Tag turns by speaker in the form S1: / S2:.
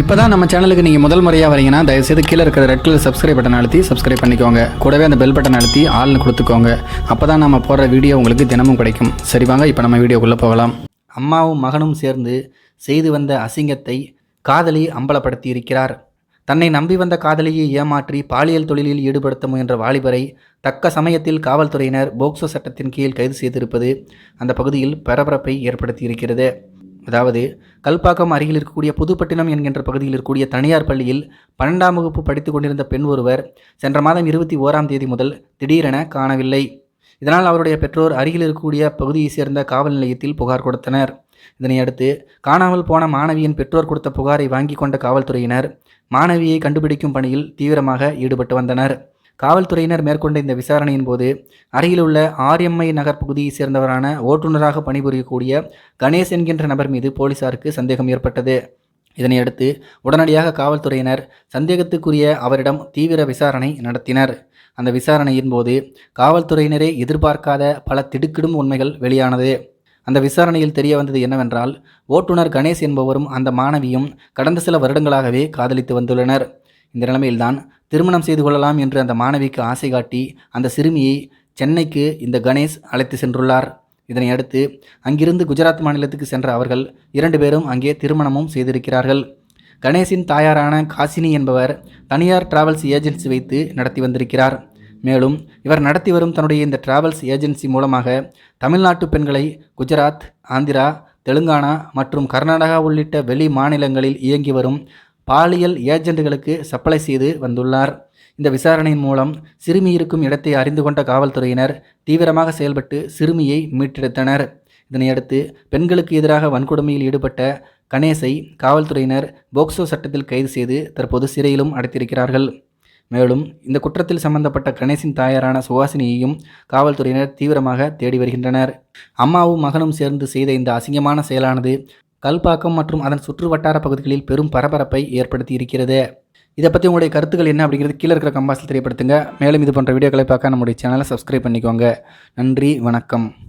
S1: இப்போ தான் நம்ம சேனலுக்கு நீங்கள் முதல் முறையாக வரீங்கன்னா தயவுசெய்து கீழே இருக்கிற ரெட் கலர் சப்ஸ்கிரைப் பட்டன் அழுத்தி சப்ஸ்கிரைப் பண்ணிக்கோங்க. கூடவே அந்த பெல் பட்டன் அழுத்தி ஆள்னு கொடுத்துக்கோங்க. அப்போ தான் நம்ம போடுற வீடியோ உங்களுக்கு தினமும் கிடைக்கும். சரி வாங்க இப்போ நம்ம வீடியோக்குள்ளே போகலாம். அம்மாவும் மகனும் சேர்ந்து செய்து வந்த அசிங்கத்தை காதலி அம்பலப்படுத்தி இருக்கிறார் தன்னை நம்பி வந்த காதலியை ஏமாற்றி பாலியல் தொழிலில் ஈடுபடுத்த முயன்ற வாலிபரை தக்க சமயத்தில் காவல்துறையினர் போக்சோ சட்டத்தின் கீழ் கைது செய்திருப்பது அந்த பகுதியில் பரபரப்பை ஏற்படுத்தியிருக்கிறது. அதாவது கல்பாக்கம் அருகில் இருக்கக்கூடிய புதுப்பட்டினம் என்கின்ற பகுதியில் இருக்கக்கூடிய தனியார் பள்ளியில் பன்னெண்டாம் வகுப்பு படித்து கொண்டிருந்த பெண் ஒருவர் சென்ற மாதம் இருபத்தி ஓராம் தேதி முதல் திடீரென காணவில்லை. இதனால் அவருடைய பெற்றோர் அருகில் இருக்கக்கூடிய பகுதியைச் சேர்ந்த காவல் நிலையத்தில் புகார் கொடுத்தனர். இதனையடுத்து காணாமல் போன மாணவியின் பெற்றோர் கொடுத்த புகாரை வாங்கி கொண்ட காவல்துறையினர் மாணவியை கண்டுபிடிக்கும் பணியில் தீவிரமாக ஈடுபட்டு வந்தனர். காவல்துறையினர் மேற்கொண்ட இந்த விசாரணையின் போது அருகிலுள்ள ஆர்எம்ஐ நகர் பகுதியைச் சேர்ந்தவரான ஓட்டுநராக பணிபுரியக்கூடிய கணேஷ் என்கின்ற நபர் மீது போலீசாருக்கு சந்தேகம் ஏற்பட்டது. இதனையடுத்து உடனடியாக காவல்துறையினர் சந்தேகத்துக்குரிய அவரிடம் தீவிர விசாரணை நடத்தினர். அந்த விசாரணையின் போது காவல்துறையினரே எதிர்பார்க்காத பல திடுக்கிடும் உண்மைகள் வெளியானது. அந்த விசாரணையில் தெரிய வந்தது என்னவென்றால் ஓட்டுநர் கணேஷ் என்பவரும் அந்த மாணவியும் கடந்த சில வருடங்களாகவே காதலித்து வந்துள்ளனர். இந்த நிலைமையில்தான் திருமணம் செய்து கொள்ளலாம் என்று அந்த மாணவிக்கு ஆசை காட்டி அந்த சிறுமியை சென்னைக்கு இந்த கணேஷ் அழைத்து சென்றுள்ளார். இதனை அடுத்து அங்கிருந்து குஜராத் மாநிலத்துக்கு சென்ற அவர்கள் இரண்டு பேரும் அங்கே திருமணமும் செய்திருக்கிறார்கள். கணேஷின் தாயாரான காசினி என்பவர் தனியார் டிராவல்ஸ் ஏஜென்சி வைத்து நடத்தி வந்திருக்கிறார். மேலும் இவர் நடத்தி வரும் தன்னுடைய இந்த டிராவல்ஸ் ஏஜென்சி மூலமாக தமிழ்நாட்டு பெண்களை குஜராத் ஆந்திரா தெலுங்கானா மற்றும் கர்நாடகா உள்ளிட்ட வெளி மாநிலங்களில் இயங்கி வரும் பாலியல் ஏஜென்ட்டுகளுக்கு சப்ளை செய்து வந்துள்ளார். இந்த விசாரணையின் மூலம் சிறுமி இருக்கும் இடத்தை அறிந்து கொண்ட காவல்துறையினர் தீவிரமாக செயல்பட்டு சிறுமியை மீட்டெடுத்தனர். இதனையடுத்து பெண்களுக்கு எதிராக வன்கொடுமையில் ஈடுபட்ட கணேசை காவல்துறையினர் போக்சோ சட்டத்தில் கைது செய்து தற்போது சிறையிலும் அடைத்திருக்கிறார்கள். மேலும் இந்த குற்றத்தில் சம்பந்தப்பட்ட கணேசின் தாயாரான சுவாசினியையும் காவல்துறையினர் தீவிரமாக தேடி வருகின்றனர். அம்மாவும் மகனும் சேர்ந்து செய்த இந்த அசிங்கமான செயலானது கல்பாக்கம் மற்றும் அதன் சுற்று வட்டார பகுதிகளில் பெரும் பரபரப்பை ஏற்படுத்தி இருக்கிறது. இதை பற்றி உங்களுடைய கருத்துக்கள் என்ன அப்படிங்கிறது கீழே இருக்கிற கம்பாஸில் தெரியப்படுத்துங்க. மேலும் இது போன்ற வீடியோக்களை பார்க்க நம்முடைய சேனலை சப்ஸ்கிரைப் பண்ணிக்கோங்க. நன்றி வணக்கம்.